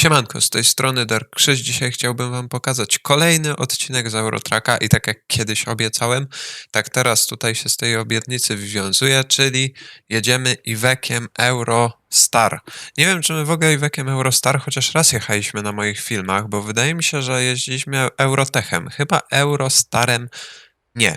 Siemanko, z tej strony Dark Krzyż. Dzisiaj chciałbym wam pokazać kolejny odcinek z Eurotraka i tak jak kiedyś obiecałem, tak teraz tutaj się z tej obietnicy wywiązuję, czyli jedziemy Iwekiem Eurostar. Nie wiem, czy my w ogóle Iwekiem Eurostar chociaż raz jechaliśmy na moich filmach, bo wydaje mi się, że jeździliśmy Eurotechem, chyba Eurostarem nie.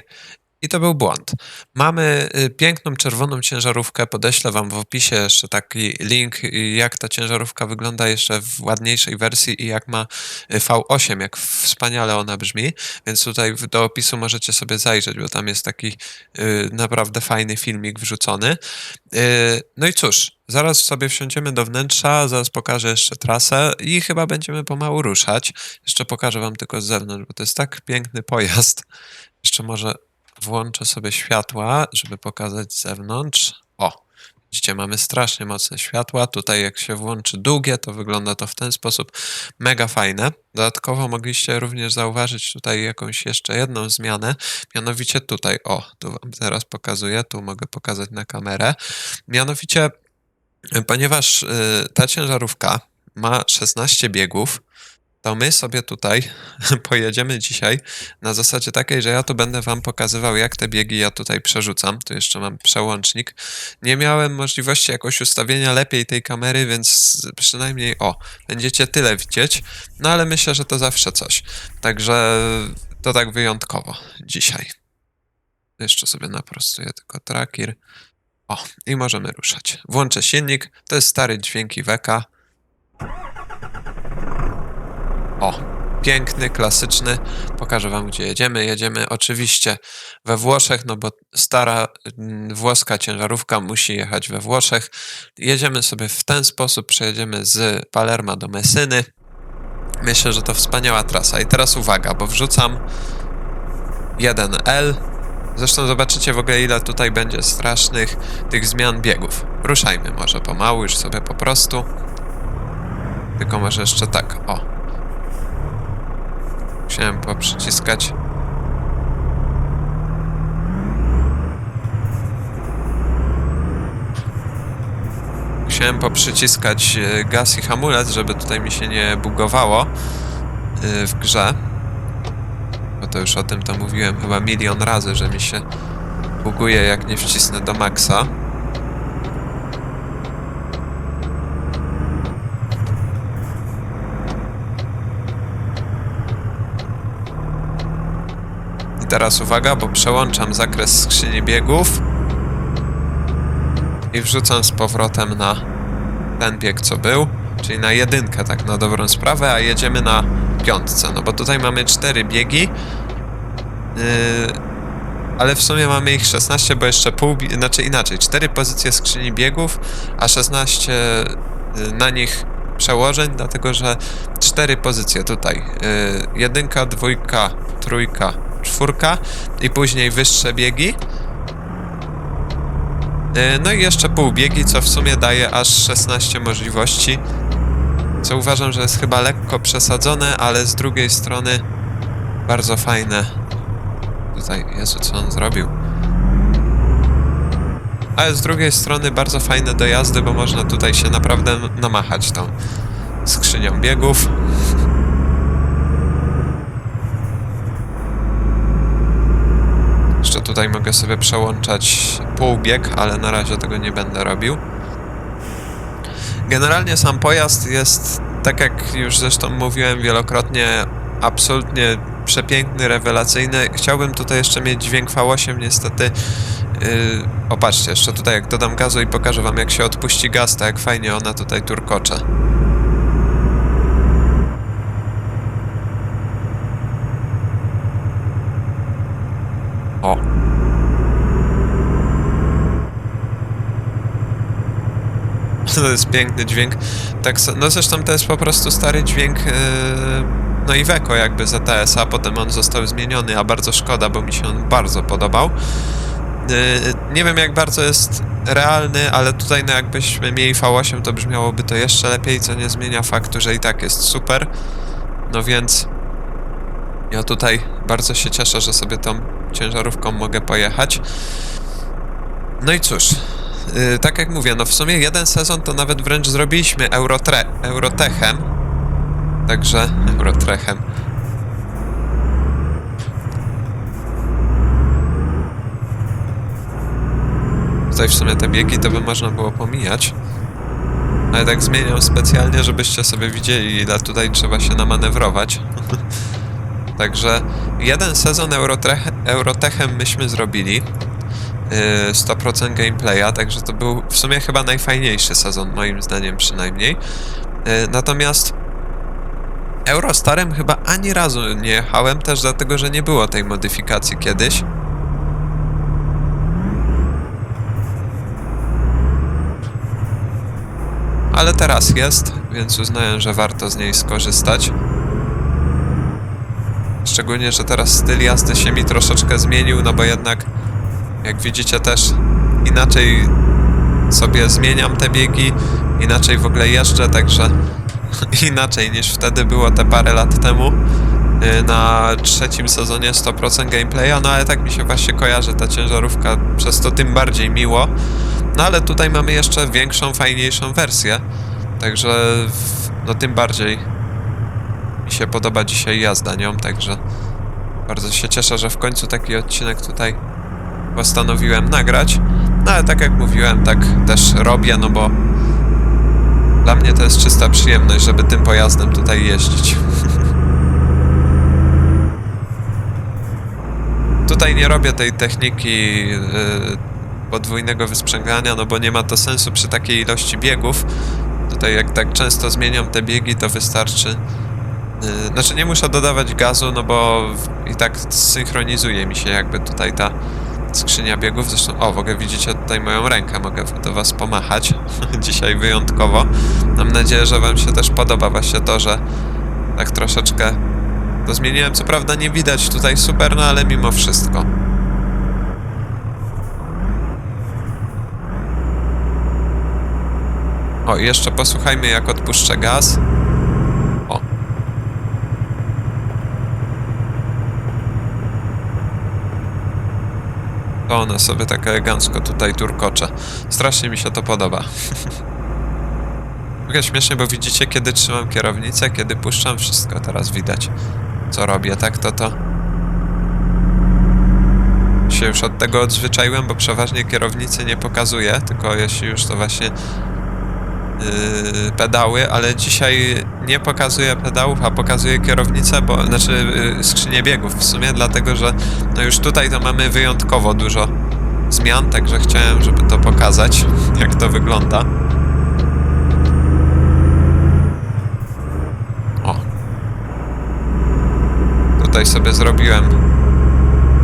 I to był błąd. Mamy y, piękną czerwoną ciężarówkę. Podeślę Wam w opisie jeszcze taki link, y, jak ta ciężarówka wygląda jeszcze w ładniejszej wersji i jak ma y, V8, jak wspaniale ona brzmi. Więc tutaj do opisu możecie sobie zajrzeć, bo tam jest taki naprawdę fajny filmik wrzucony. No i cóż, zaraz sobie wsiądziemy do wnętrza, zaraz pokażę jeszcze trasę i chyba będziemy pomału ruszać. Jeszcze pokażę Wam tylko z zewnątrz, bo to jest tak piękny pojazd. Jeszcze może włączę sobie światła, żeby pokazać z zewnątrz. O, widzicie, mamy strasznie mocne światła. Tutaj jak się włączy długie, to wygląda to w ten sposób mega fajne. Dodatkowo mogliście również zauważyć tutaj jakąś jeszcze jedną zmianę, mianowicie tutaj, o, tu wam teraz pokazuję, tu mogę pokazać na kamerę. Mianowicie, y, ponieważ y, ta ciężarówka ma 16 biegów, to my sobie tutaj pojedziemy dzisiaj na zasadzie takiej, że ja tu będę wam pokazywał, jak te biegi ja tutaj przerzucam. Tu jeszcze mam przełącznik. Nie miałem możliwości jakoś ustawienia lepiej tej kamery, więc przynajmniej o, będziecie tyle widzieć. No ale myślę, że to zawsze coś. Także to tak wyjątkowo dzisiaj. Jeszcze sobie naprostuję tylko tracker. O, i możemy ruszać. Włączę silnik. To jest stary dźwięk Iweka. O, piękny, klasyczny. Pokażę wam, gdzie jedziemy. Jedziemy oczywiście we Włoszech, no bo stara mm, włoska ciężarówka musi jechać we Włoszech. Jedziemy sobie w ten sposób, przejedziemy z Palerma do Messyny. Myślę, że to wspaniała trasa. I teraz uwaga, bo wrzucam 1L. Zresztą zobaczycie w ogóle, ile tutaj będzie strasznych tych zmian biegów. Ruszajmy może pomału, już sobie po prostu. Tylko może jeszcze tak, o. Musiałem poprzyciskać. Musiałem poprzyciskać e, gaz i hamulec, żeby tutaj mi się nie bugowało e, w grze. Bo to już o tym to mówiłem chyba milion razy, że mi się buguje jak nie wcisnę do maksa. Teraz uwaga, bo przełączam zakres skrzyni biegów i wrzucam z powrotem na ten bieg, co był, czyli na jedynkę, tak na dobrą sprawę, a jedziemy na piątce, no bo tutaj mamy cztery biegi, yy, ale w sumie mamy ich 16, bo jeszcze pół, znaczy inaczej, cztery pozycje skrzyni biegów, a 16 yy, na nich przełożeń, dlatego że cztery pozycje tutaj, yy, jedynka, dwójka, trójka, czwórka i później wyższe biegi. Yy, No i jeszcze pół biegi, co w sumie daje aż 16 możliwości. Co uważam, że jest chyba lekko przesadzone, ale z drugiej strony bardzo fajne. Tutaj, Jezu, co on zrobił? Ale z drugiej strony bardzo fajne do jazdy, bo można tutaj się naprawdę namachać tą skrzynią biegów. Jeszcze tutaj mogę sobie przełączać półbieg, ale na razie tego nie będę robił. Generalnie sam pojazd jest, tak jak już zresztą mówiłem wielokrotnie, absolutnie przepiękny, rewelacyjny. Chciałbym tutaj jeszcze mieć dźwięk V8, niestety. Yy, opatrzcie, jeszcze tutaj jak dodam gazu i pokażę wam jak się odpuści gaz, to jak fajnie ona tutaj turkocze. O. To jest piękny dźwięk. Tak, no zresztą to jest po prostu stary dźwięk yy, no i Weko jakby z ETS, a potem on został zmieniony, a bardzo szkoda, bo mi się on bardzo podobał. Yy, nie wiem jak bardzo jest realny, ale tutaj no jakbyśmy mieli V8 to brzmiałoby to jeszcze lepiej, co nie zmienia faktu, że i tak jest super. No więc ja tutaj bardzo się cieszę, że sobie tą ciężarówką mogę pojechać. No i cóż, tak jak mówię, no w sumie jeden sezon to nawet wręcz zrobiliśmy Eurotre Eurotechem, Także Eurotrechem. Tutaj w sumie te biegi to by można było pomijać. Ale tak zmieniam specjalnie, żebyście sobie widzieli, ile tutaj trzeba się namanewrować. Także jeden sezon Eurotrech, Eurotechem myśmy zrobili. Yy, 100% gameplaya, także to był w sumie chyba najfajniejszy sezon, moim zdaniem przynajmniej. Yy, Natomiast Eurostarem chyba ani razu nie jechałem, też dlatego, że nie było tej modyfikacji kiedyś. Ale teraz jest, więc uznałem, że warto z niej skorzystać. Szczególnie, że teraz styl jazdy się mi troszeczkę zmienił, no bo jednak, jak widzicie też inaczej sobie zmieniam te biegi, inaczej w ogóle jeżdżę, także inaczej niż wtedy było te parę lat temu yy, na trzecim sezonie 100% gameplaya, no ale tak mi się właśnie kojarzy ta ciężarówka, przez to tym bardziej miło. No ale tutaj mamy jeszcze większą, fajniejszą wersję, także no tym bardziej mi się podoba dzisiaj jazda nią, także bardzo się cieszę, że w końcu taki odcinek tutaj postanowiłem nagrać. No ale tak jak mówiłem, tak też robię, no bo dla mnie to jest czysta przyjemność, żeby tym pojazdem tutaj jeździć. tutaj nie robię tej techniki yy, podwójnego wysprzęgania, no bo nie ma to sensu przy takiej ilości biegów. Tutaj jak tak często zmieniam te biegi, to wystarczy. Yy, znaczy nie muszę dodawać gazu, no bo i tak synchronizuje mi się jakby tutaj ta skrzynia biegów. Zresztą, o, w ogóle widzicie tutaj moją rękę, mogę do was pomachać. Dzisiaj wyjątkowo. Mam nadzieję, że wam się też podoba właśnie to, że tak troszeczkę to zmieniłem. Co prawda nie widać tutaj super, no ale mimo wszystko. O, jeszcze posłuchajmy jak odpuszczę gaz. To ona sobie tak elegancko tutaj turkocze. Strasznie mi się to podoba. Trochę śmiesznie, bo widzicie, kiedy trzymam kierownicę, kiedy puszczam, wszystko teraz widać, co robię, tak? To to się już od tego odzwyczaiłem, bo przeważnie kierownicy nie pokazuję, tylko jeśli już to właśnie yy, pedały, ale dzisiaj nie pokazuję pedałów, a pokazuję kierownicę, bo znaczy yy, skrzynię biegów w sumie, dlatego że no już tutaj to mamy wyjątkowo dużo zmian, także chciałem, żeby to pokazać, jak to wygląda. O. Tutaj sobie zrobiłem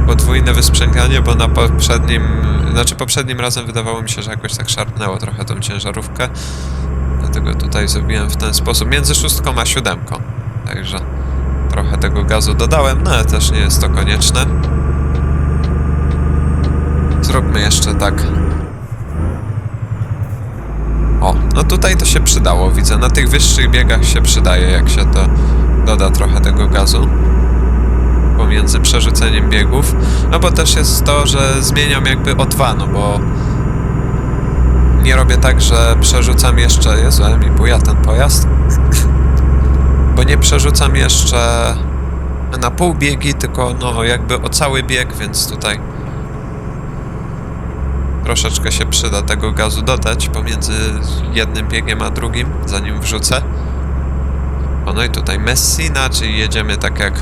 podwójne wysprzęganie, bo na poprzednim, znaczy poprzednim razem wydawało mi się, że jakoś tak szarpnęło trochę tą ciężarówkę. Dlatego tutaj zrobiłem w ten sposób, między szóstką a siódemką. Także trochę tego gazu dodałem, no ale też nie jest to konieczne. Zróbmy jeszcze tak. O, no tutaj to się przydało, widzę. Na tych wyższych biegach się przydaje, jak się to doda trochę tego gazu pomiędzy przerzuceniem biegów. No bo też jest to, że zmieniam jakby o dwa, no bo nie robię tak, że przerzucam jeszcze. Jezu, ale mi buja ten pojazd. Bo nie przerzucam jeszcze na pół biegi, tylko no jakby o cały bieg, więc tutaj troszeczkę się przyda tego gazu dodać pomiędzy jednym biegiem a drugim, zanim wrzucę. O, no i tutaj Messina, czyli jedziemy tak jak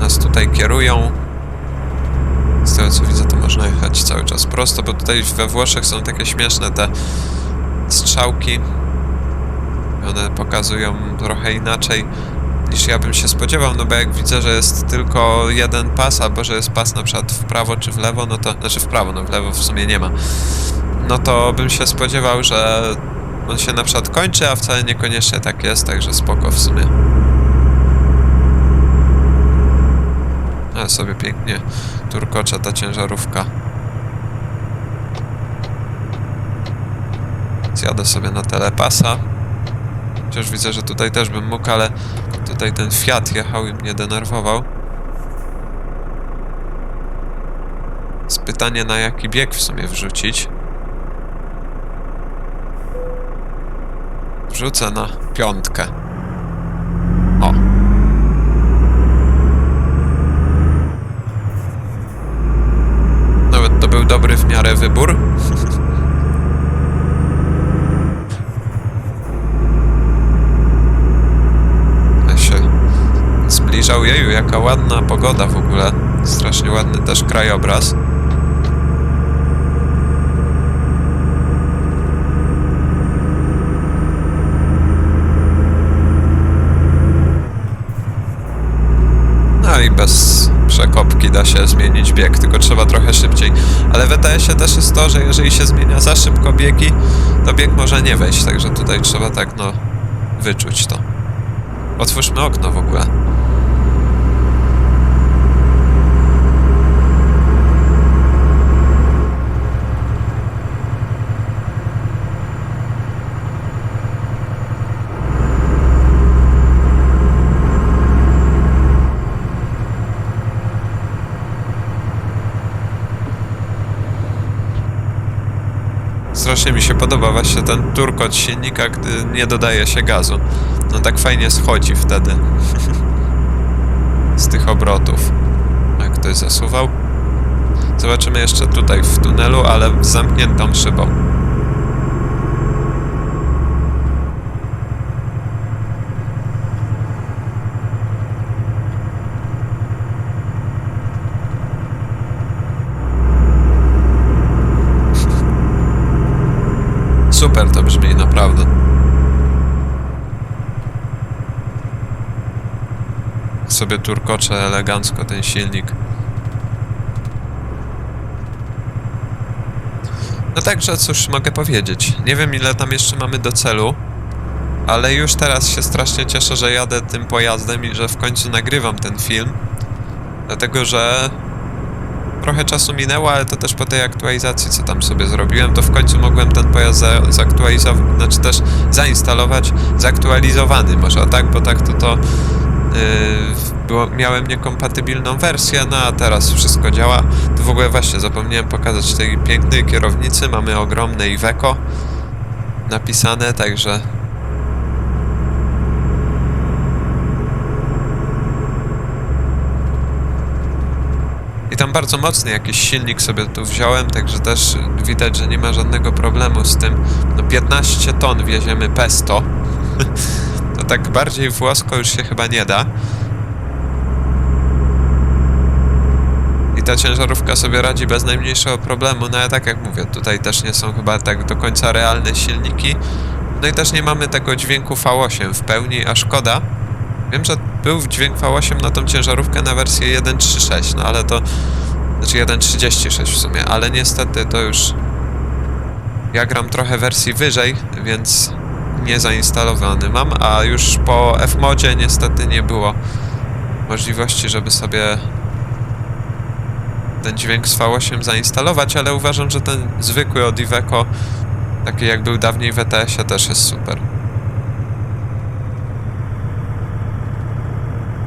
nas tutaj kierują. Z tego co widzę, to można jechać cały czas prosto, bo tutaj we Włoszech są takie śmieszne te strzałki. One pokazują trochę inaczej niż ja bym się spodziewał, no bo jak widzę, że jest tylko jeden pas, albo że jest pas na przykład w prawo czy w lewo, no to, znaczy w prawo, no w lewo w sumie nie ma, no to bym się spodziewał, że on się na przykład kończy, a wcale niekoniecznie tak jest, także spoko w sumie. Ale sobie pięknie turkocza ta ciężarówka. Zjadę sobie na telepasa. Chociaż widzę, że tutaj też bym mógł, ale tutaj ten Fiat jechał i mnie denerwował. Z pytanie na jaki bieg w sumie wrzucić. Wrzucę na piątkę. O. Nawet to był dobry w miarę wybór. Ja się zbliżał. Jeju, jaka ładna pogoda w ogóle. Strasznie ładny też krajobraz. No i bez przekopki da się zmienić bieg, tylko trzeba trochę szybciej. Ale w ETS-ie też jest to, że jeżeli się zmienia za szybko biegi, to bieg może nie wejść, także tutaj trzeba tak no wyczuć to. Otwórzmy okno w ogóle. Strasznie mi się podoba właśnie ten turkot silnika, gdy nie dodaje się gazu. No tak fajnie schodzi wtedy. Z tych obrotów. Jak ktoś zasuwał. Zobaczymy jeszcze tutaj w tunelu, ale z zamkniętą szybą. Super to brzmi, naprawdę. Sobie turkocze elegancko ten silnik. No także cóż mogę powiedzieć. Nie wiem ile tam jeszcze mamy do celu, ale już teraz się strasznie cieszę, że jadę tym pojazdem i że w końcu nagrywam ten film. Dlatego, że trochę czasu minęło, ale to też po tej aktualizacji, co tam sobie zrobiłem, to w końcu mogłem ten pojazd za, zaktualizować, znaczy też zainstalować zaktualizowany, może tak, bo tak to to yy, było, miałem niekompatybilną wersję, no a teraz wszystko działa. Tu w ogóle właśnie zapomniałem pokazać tej pięknej kierownicy, mamy ogromne Iveco napisane, także bardzo mocny jakiś silnik sobie tu wziąłem, także też widać, że nie ma żadnego problemu z tym. No 15 ton wieziemy pesto. to tak bardziej włosko już się chyba nie da. I ta ciężarówka sobie radzi bez najmniejszego problemu, no ale tak jak mówię, tutaj też nie są chyba tak do końca realne silniki. No i też nie mamy tego dźwięku V8 w pełni, a szkoda. Wiem, że był dźwięk V8 na tą ciężarówkę na wersję 1.3.6, no ale to... Znaczy 1.36 w sumie, ale niestety to już... Ja gram trochę wersji wyżej, więc nie zainstalowany mam, a już po Fmodzie niestety nie było możliwości, żeby sobie ten dźwięk z V8 zainstalować, ale uważam, że ten zwykły od Iveco, taki jak był dawniej w ETS-ie, też jest super.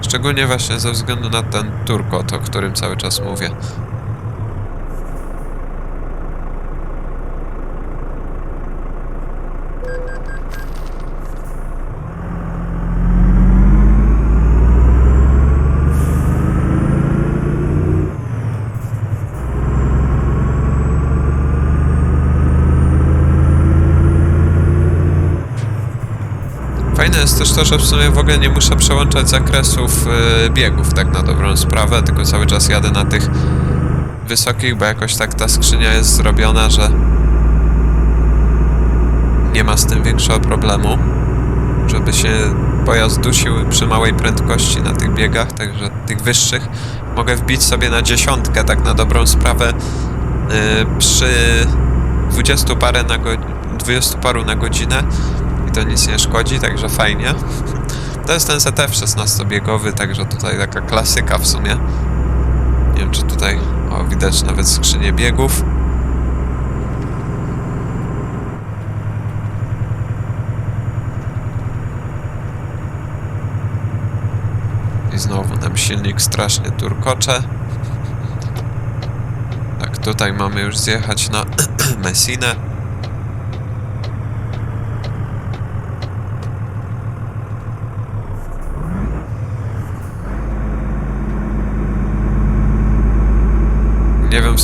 Szczególnie właśnie ze względu na ten turkot, o którym cały czas mówię. Fajne jest też to, że w sumie w ogóle nie muszę przełączać zakresów y, biegów, tak na dobrą sprawę, tylko cały czas jadę na tych wysokich, bo jakoś tak ta skrzynia jest zrobiona, że nie ma z tym większego problemu, żeby się pojazd dusił przy małej prędkości na tych biegach, także tych wyższych. Mogę wbić sobie na dziesiątkę, tak na dobrą sprawę, y, przy 20 parę na go, 20 paru na godzinę to nic nie szkodzi, także fajnie. To jest ten ZF 16-biegowy, także tutaj taka klasyka w sumie. Nie wiem, czy tutaj o, widać nawet skrzynię biegów. I znowu nam silnik strasznie turkocze. Tak, tutaj mamy już zjechać na Messinę.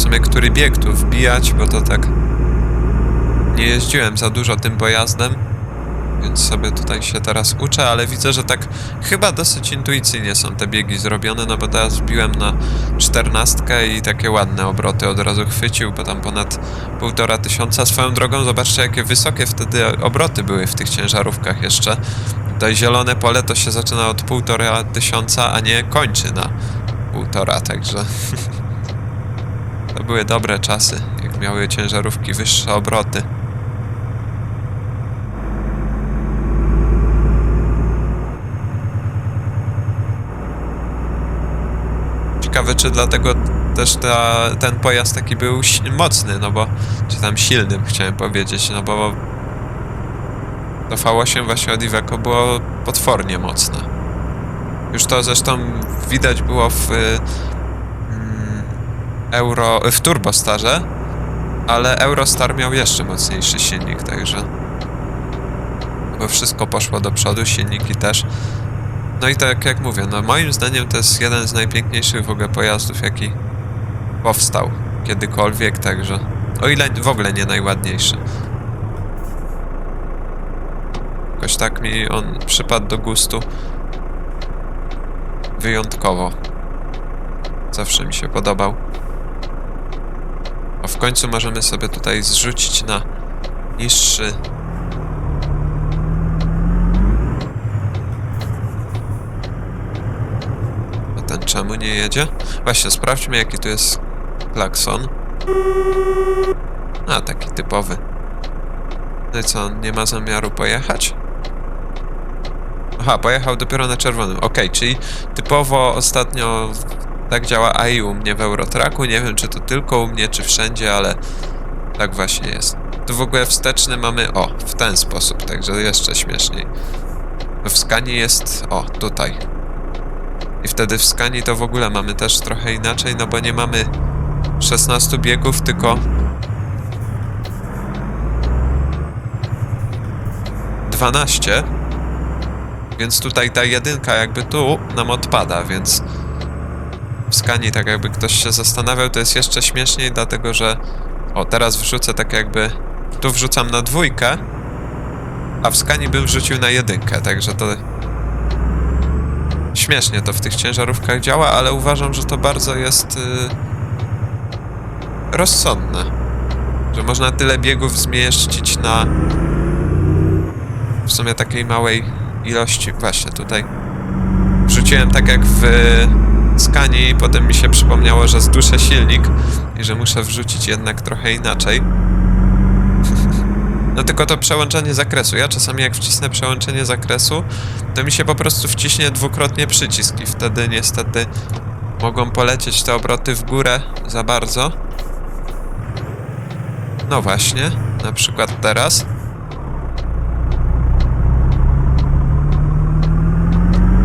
Sumie, który bieg tu wbijać, bo to tak... Nie jeździłem za dużo tym pojazdem, więc sobie tutaj się teraz uczę, ale widzę, że tak chyba dosyć intuicyjnie są te biegi zrobione, no bo teraz wbiłem na czternastkę i takie ładne obroty od razu chwycił, bo tam ponad półtora tysiąca. Swoją drogą zobaczcie, jakie wysokie wtedy obroty były w tych ciężarówkach jeszcze. Tutaj zielone pole to się zaczyna od półtora tysiąca, a nie kończy na półtora, także... To były dobre czasy, jak miały ciężarówki wyższe obroty. Ciekawe, czy dlatego też ta, ten pojazd taki był mocny, no bo, czy tam silnym chciałem powiedzieć, no bo to V8 właśnie od Iveco było potwornie mocne. Już to zresztą widać było w Euro, w Turbostarze, ale Eurostar miał jeszcze mocniejszy silnik, także bo wszystko poszło do przodu, silniki też. No i tak jak mówię, no moim zdaniem to jest jeden z najpiękniejszych w ogóle pojazdów, jaki powstał kiedykolwiek, także o ile w ogóle nie najładniejszy. Jakoś tak mi on przypadł do gustu wyjątkowo. Zawsze mi się podobał. Końcu możemy sobie tutaj zrzucić na niższy A ten czemu nie jedzie? Właśnie, sprawdźmy jaki tu jest klakson. A, taki typowy. No i co, on nie ma zamiaru pojechać? Aha, pojechał dopiero na czerwonym. Okej, czyli typowo ostatnio tak działa AI u mnie w Eurotraku. Nie wiem, czy to tylko u mnie, czy wszędzie, ale tak właśnie jest. Tu w ogóle wsteczny mamy, o, w ten sposób, także jeszcze śmieszniej. W skanie jest, o, tutaj. I wtedy w skani to w ogóle mamy też trochę inaczej, no bo nie mamy 16 biegów, tylko 12. Więc tutaj ta jedynka jakby tu nam odpada, więc w skani tak jakby ktoś się zastanawiał, to jest jeszcze śmieszniej, dlatego że o, teraz wrzucę tak jakby tu wrzucam na dwójkę, a w skani bym wrzucił na jedynkę, także to śmiesznie to w tych ciężarówkach działa, ale uważam, że to bardzo jest yy, rozsądne. Że można tyle biegów zmieścić na w sumie takiej małej ilości. Właśnie tutaj wrzuciłem tak jak w skanie i potem mi się przypomniało, że zduszę silnik i że muszę wrzucić jednak trochę inaczej. No tylko to przełączenie zakresu. Ja czasami jak wcisnę przełączenie zakresu, to mi się po prostu wciśnie dwukrotnie przycisk i wtedy niestety mogą polecieć te obroty w górę za bardzo. No właśnie, na przykład teraz.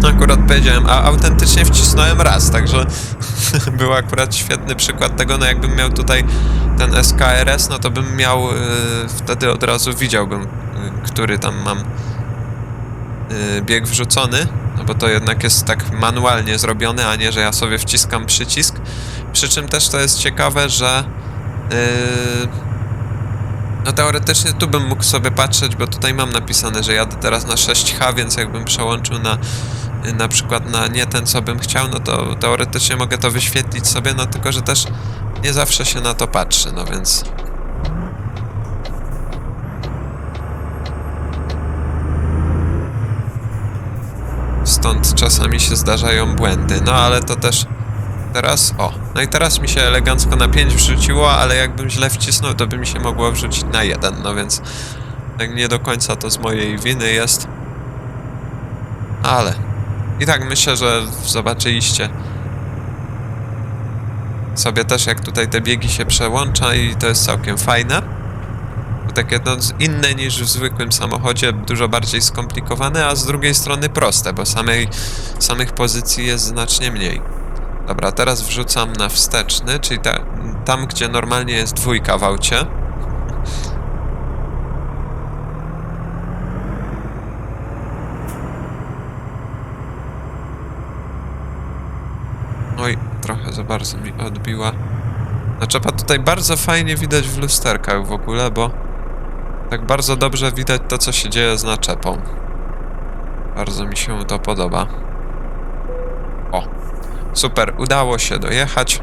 Akurat powiedziałem, a autentycznie wcisnąłem raz, także był akurat świetny przykład tego, no jakbym miał tutaj ten SKRS, no to bym miał, y, wtedy od razu widziałbym, y, który tam mam y, bieg wrzucony, no bo to jednak jest tak manualnie zrobione, a nie, że ja sobie wciskam przycisk. Przy czym też to jest ciekawe, że y, no teoretycznie tu bym mógł sobie patrzeć, bo tutaj mam napisane, że jadę teraz na 6H, więc jakbym przełączył na na przykład na nie ten, co bym chciał, no to teoretycznie mogę to wyświetlić sobie, no tylko, że też nie zawsze się na to patrzy, no więc... Stąd czasami się zdarzają błędy, no ale to też teraz, o, no i teraz mi się elegancko na 5 wrzuciło, ale jakbym źle wcisnął, to by mi się mogło wrzucić na 1, no więc tak nie do końca to z mojej winy jest. Ale i tak myślę, że zobaczyliście sobie też, jak tutaj te biegi się przełącza i to jest całkiem fajne. Takie no, inne niż w zwykłym samochodzie, dużo bardziej skomplikowane, a z drugiej strony proste, bo samej, samych pozycji jest znacznie mniej. Dobra, teraz wrzucam na wsteczny, czyli ta, tam, gdzie normalnie jest dwójka w aucie. Oj, trochę za bardzo mi odbiła. Naczepa tutaj bardzo fajnie widać w lusterkach w ogóle, bo tak bardzo dobrze widać to, co się dzieje z naczepą. Bardzo mi się to podoba. O, super, udało się dojechać.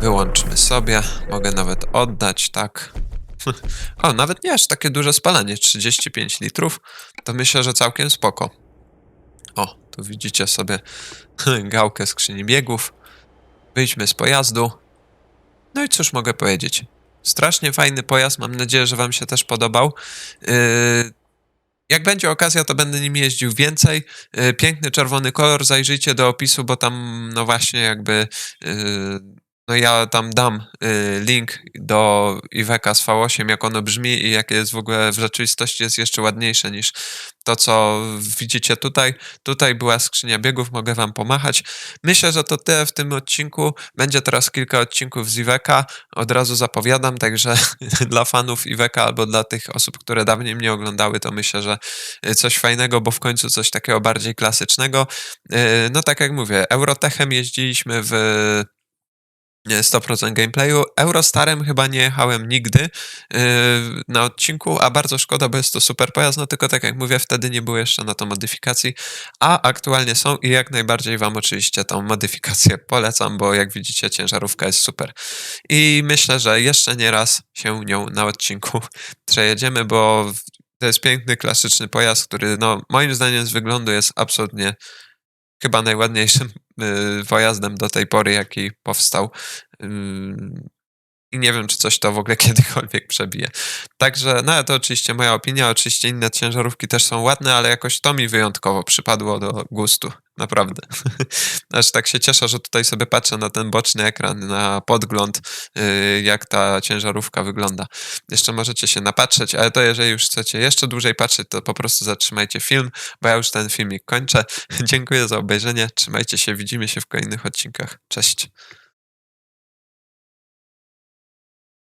Wyłączmy sobie, mogę nawet oddać, tak. O, nawet nie aż takie duże spalanie, 35 litrów, to myślę, że całkiem spoko. O, tu widzicie sobie gałkę skrzyni biegów. Wyjdźmy z pojazdu. No i cóż mogę powiedzieć? Strasznie fajny pojazd, mam nadzieję, że Wam się też podobał. Yy, jak będzie okazja, to będę nim jeździł więcej. Yy, piękny czerwony kolor, zajrzyjcie do opisu, bo tam, no właśnie, jakby. No ja tam dam y, link do Iweka z V8, jak ono brzmi i jakie jest w ogóle w rzeczywistości jest jeszcze ładniejsze niż to, co widzicie tutaj. Tutaj była skrzynia biegów, mogę wam pomachać. Myślę, że to tyle w tym odcinku. Będzie teraz kilka odcinków z Iweka. Od razu zapowiadam, także dla fanów Iweka albo dla tych osób, które dawniej mnie oglądały, to myślę, że y, coś fajnego, bo w końcu coś takiego bardziej klasycznego. Y, No tak jak mówię, Eurotechem jeździliśmy w 100% gameplayu. Eurostarem chyba nie jechałem nigdy yy, na odcinku, a bardzo szkoda, bo jest to super pojazd, no tylko tak jak mówię, wtedy nie było jeszcze na to modyfikacji, a aktualnie są i jak najbardziej Wam oczywiście tą modyfikację polecam, bo jak widzicie ciężarówka jest super. I myślę, że jeszcze nie raz się nią na odcinku przejedziemy, bo to jest piękny, klasyczny pojazd, który no, moim zdaniem z wyglądu jest absolutnie chyba najładniejszym y, pojazdem do tej pory, jaki powstał. I nie wiem, czy coś to w ogóle kiedykolwiek przebije. Także, no to oczywiście moja opinia. Oczywiście inne ciężarówki też są ładne, ale jakoś to mi wyjątkowo przypadło do gustu. Naprawdę. Aż tak się cieszę, że tutaj sobie patrzę na ten boczny ekran, na podgląd, yy, jak ta ciężarówka wygląda. Jeszcze możecie się napatrzeć, ale to jeżeli już chcecie jeszcze dłużej patrzeć, to po prostu zatrzymajcie film, bo ja już ten filmik kończę. Dziękuję za obejrzenie, trzymajcie się, widzimy się w kolejnych odcinkach. Cześć.